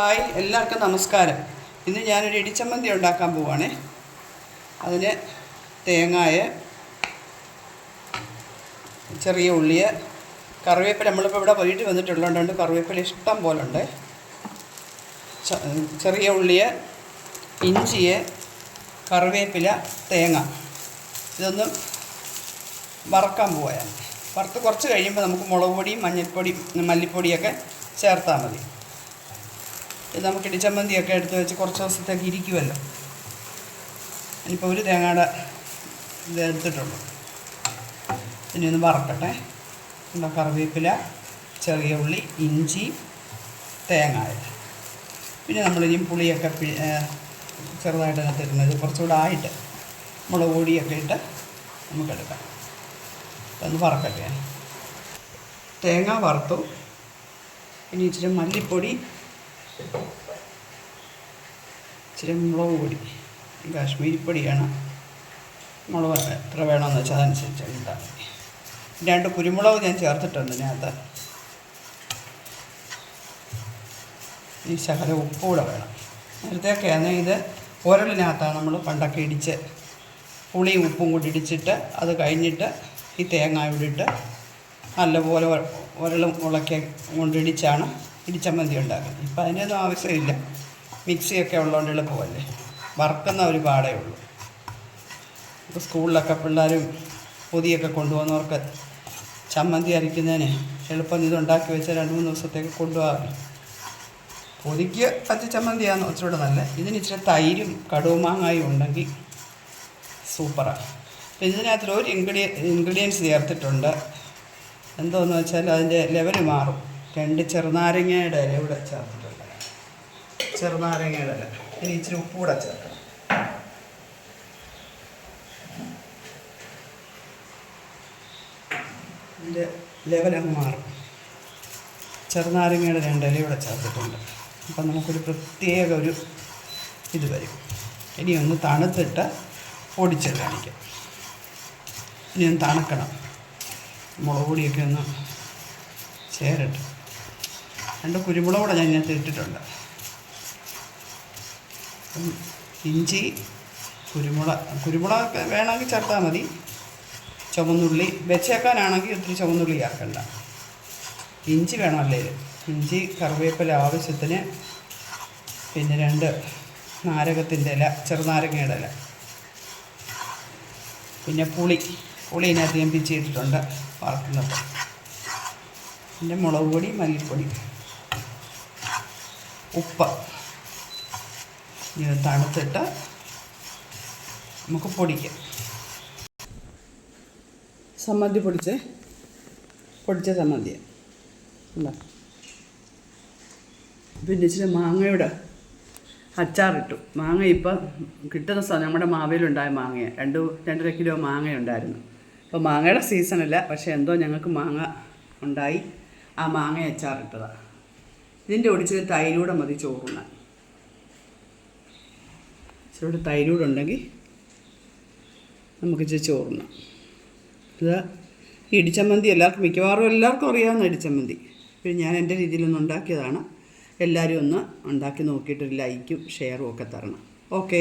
Hi എല്ലാവർക്കും നമസ്കാരം. ഇന്ന് ഞാനൊരു ഇടിച്ചമ്മന്തി ഉണ്ടാക്കാൻ പോവാണ്. അതിന് തേങ്ങായ ചെറിയ ഉള്ളിയ കറിവേപ്പില. നമ്മളിപ്പോൾ ഇവിടെ വീട്ടിൽ വന്നിട്ടുള്ളതുകൊണ്ട് കറിവേപ്പില ഇഷ്ടം പോലെ ഉണ്ട് ചെറിയ ഉള്ളിയ ഇഞ്ചിയ കറിവേപ്പില തേങ്ങ. ഇതൊന്നും വറക്കാൻ പോവാൻ വറുത്ത് കുറച്ച് കഴിയുമ്പോൾ നമുക്ക് മുളക് പൊടിയും മഞ്ഞൾപ്പൊടിയും മല്ലിപ്പൊടിയൊക്കെ ചേർത്താൽ മതി. ഇത് നമുക്ക് ഇടിച്ചമ്മന്തിയൊക്കെ എടുത്ത് വെച്ച് കുറച്ച് ദിവസത്തേക്ക് ഇരിക്കുമല്ലോ ഇനിയിപ്പോൾ ഒരു തേങ്ങയുടെ ഇത് എടുത്തിട്ടുള്ളൂ. ഇനി ഒന്ന് വറക്കട്ടെ. എന്താ കറിവേപ്പില ചെറിയ ഉള്ളി ഇഞ്ചി തേങ്ങ പിന്നെ നമ്മളിനിയും പുളിയൊക്കെ ചെറുതായിട്ട് അതിനകത്ത് ഇടുന്നത്. കുറച്ചുകൂടെ ആയിട്ട് മുളക് പൊടിയൊക്കെ ഇട്ട് നമുക്കെടുക്കാം ഒന്ന് വറക്കട്ടെ. തേങ്ങ വറുത്തു. ഇനി ഇച്ചിരി മല്ലിപ്പൊടി ഇച്ചിരി മുളക് പൊടി കാശ്മീരി പൊടിയാണ് മുളക് എത്ര വേണമെന്ന് വെച്ചാൽ അതനുസരിച്ച് ഇട്ടാൽ രണ്ട് കുരുമുളക് ഞാൻ ചേർത്തിട്ടുണ്ട് ഇതിനകത്ത്. ഈ ശകല ഉപ്പ് കൂടെ വേണം നേരത്തെയൊക്കെയാണ് ഇത് ഉരലിനകത്താണ് നമ്മൾ പണ്ടൊക്കെ ഇടിച്ച് പുളിയും ഉപ്പും കൂടി ഇടിച്ചിട്ട് അത് കഴിഞ്ഞിട്ട് ഈ തേങ്ങ ഇവിടെ ഇട്ട് നല്ലപോലെ ഉരലും ഉളക്കി കൊണ്ടിടിച്ചാണ് ഇടിച്ചമ്മന്തി ഉണ്ടാക്കും. ഇപ്പം അതിന്റെയൊന്നും ആവശ്യമില്ല. മിക്സിയൊക്കെ ഉള്ളതുകൊണ്ട് എളുപ്പമല്ലേ വറക്കുന്ന ഒരു പാടേ ഉള്ളൂ. ഇപ്പോൾ സ്കൂളിലൊക്കെ പിള്ളേരും പൊതിയൊക്കെ കൊണ്ടുപോകുന്നവർക്ക് ചമ്മന്തി അരയ്ക്കുന്നതിന് എളുപ്പം ഇതുണ്ടാക്കി വെച്ചാൽ രണ്ട് മൂന്ന് ദിവസത്തേക്ക് കൊണ്ടുപോകാമല്ലോ. പൊതിക്ക് പച്ച ചമ്മന്തിയാണ് ഒച്ചുകൂടെ നല്ല. ഇതിന് ഇച്ചിരി തൈരും കടുമാങ്ങായും ഉണ്ടെങ്കിൽ സൂപ്പറാണ്. അപ്പം ഇതിനകത്ത് ഒരു ഇൻഗ്രീഡിയ ഇൻഗ്രീഡിയൻസ് ചേർത്തിട്ടുണ്ട്. എന്തോന്ന് വെച്ചാൽ അതിന്റെ ലെവൽ മാറും. രണ്ട് ചെറുനാരങ്ങയുടെ ഇല ഇവിടെ ചേർത്തിട്ടുണ്ട്. ചെറുനാരങ്ങയുടെ ഇല. ഇനി ഇച്ചിരി ഉപ്പ് കൂടെ ചേർക്കണം. ഇതിന്റെ അങ്ങ് മാറും. ചെറുനാരങ്ങയുടെ രണ്ട് ഇല ഇവിടെ ചേർത്തിട്ടുണ്ട്. അപ്പം നമുക്കൊരു പ്രത്യേക ഒരു ഇത് വരും. ഇനി ഒന്ന് തണുത്തിട്ട് പൊടിച്ച് ഇനി ഒന്ന് തണുക്കണം. മുളക് പൊടിയൊക്കെ ഒന്ന് ചേരട്ടെ. രണ്ട് കുരുമുളക് കൂടെ ഞാൻ ഇതിനകത്ത് ഇട്ടിട്ടുണ്ട്. ഇഞ്ചി കുരുമുളക് കുരുമുളക് വേണമെങ്കിൽ ചേർത്താൽ മതി. ചുവന്നുള്ളി വെച്ചേക്കാനാണെങ്കിൽ ഒത്തിരി ചുവന്നുള്ളി ചേർക്കണ്ട. ഇഞ്ചി വേണമല്ലേ ഇഞ്ചി കറിവേപ്പില ആവശ്യത്തിന് പിന്നെ രണ്ട് നാരകത്തിന്റെ ഇല ചെറുനാരങ്ങയുടെ ഇല. പിന്നെ പുളി പുളി ഇതിനകത്ത് ഞാൻ പിച്ചിട്ടിട്ടുണ്ട് വറക്കുന്നത്. പിന്നെ മുളക് പൊടി മല്ലിപ്പൊടി. ഉപ്പ്. ഇത് തണുത്തിട്ട് നമുക്ക് പൊടിക്കാം. സമ്മതി പൊടിച്ച്? പൊടിച്ച സമ്മന്തി ഉണ്ടോ? പിന്നെ ഇച്ചിരി മാങ്ങയുടെ അച്ചാറിട്ടു. മാങ്ങ ഇപ്പം കിട്ടുന്ന സ്ഥലം നമ്മുടെ മാവേലുണ്ടായ മാങ്ങയാണ് രണ്ട് രണ്ടര കിലോ മാങ്ങ ഉണ്ടായിരുന്നു അപ്പോൾ മാങ്ങയുടെ സീസണല്ല. പക്ഷേ എന്തോ ഞങ്ങൾക്ക് മാങ്ങ ഉണ്ടായി. ആ മാങ്ങ അച്ചാറിട്ടതാണ് ഇതിന്റെ ഒടിച്ച് തൈരൂടെ മതി ചോറുണ്ണാൻ. ഇച്ചിരി തൈരൂടെ ഉണ്ടെങ്കിൽ നമുക്ക് ഇച്ചിരി ചോറുണ്ണാം. ഈ ഇടിച്ചമ്മന്തി എല്ലാവർക്കും മിക്കവാറും എല്ലാവർക്കും അറിയാവുന്ന ഇടിച്ചമ്മന്തി. പിന്നെ ഞാൻ എന്റെ രീതിയിലൊന്ന് ഉണ്ടാക്കിയതാണ്. എല്ലാവരും ഒന്ന് ഉണ്ടാക്കി നോക്കിയിട്ട് ലൈക്കും ഷെയറും ഒക്കെ തരണം. ഓക്കെ.